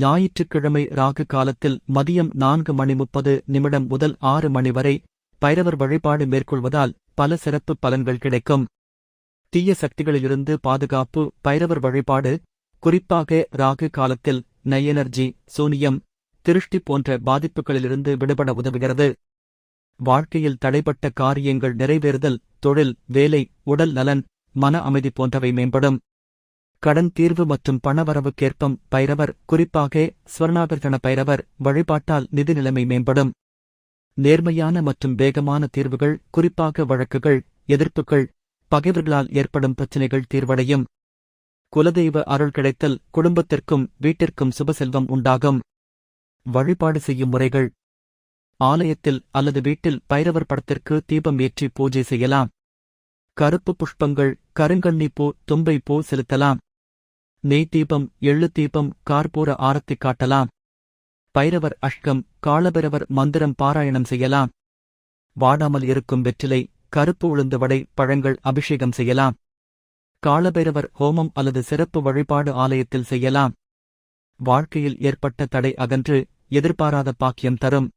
ஞாயிற்றுக்கிழமை ராகு காலத்தில் மதியம் நான்கு மணி முப்பது நிமிடம் முதல் ஆறு மணி வரை பைரவர் வழிபாடு மேற்கொள்வதால் பல சிறப்பு பலன்கள் கிடைக்கும். தீய சக்திகளிலிருந்து பாதுகாப்பு பைரவர் வழிபாடு குறிப்பாக ராகு காலத்தில் நையெனர்ஜி சூனியம் திருஷ்டி போன்ற பாதிப்புகளிலிருந்து விடுபட உதவுகிறது. வாழ்க்கையில் தடைப்பட்ட காரியங்கள் நிறைவேறுதல் தொழில் வேலை உடல் நலன் மன அமைதி போன்றவை மேம்படும். கடன் தீர்வு மற்றும் பணவரவுக்கேற்பம் பைரவர் குறிப்பாக ஸ்வர்ணாகர்கண பைரவர் வழிபாட்டால் நிதி நிலைமை மேம்படும். நேர்மையான மற்றும் வேகமான தீர்வுகள் குறிப்பாக வழக்குகள் எதிர்ப்புகள் பகைவர்களால் ஏற்படும் பிரச்சினைகள் தீர்வடையும். குலதெய்வ அருள் கிடைத்தல் குடும்பத்திற்கும் வீட்டிற்கும் சுபசெல்வம் உண்டாகும். வழிபாடு செய்யும் முறைகள். ஆலயத்தில் அல்லது வீட்டில் பைரவர் படத்திற்கு தீபம் ஏற்றி பூஜை செய்யலாம். கருப்பு புஷ்பங்கள் கருங்கண்ணி தும்பைப்பூ தும்பை செலுத்தலாம். நெய் தீபம் எள்ளு தீபம் கார்பூர ஆரத்தி காட்டலாம். பைரவர் அஷ்கம் காலபிரவர் மந்திரம் பாராயணம் செய்யலாம். வாடாமல் இருக்கும் வெற்றிலை கருப்பு உளுந்து வடை பழங்கள் அபிஷேகம் செய்யலாம். காளபைரவர் ஹோமம் அல்லது சிறப்பு வழிபாடு ஆலயத்தில் செய்யலாம். வாழ்க்கையில் ஏற்பட்ட தடை அகன்று எதிர்பாராத பாக்கியம் தரும்.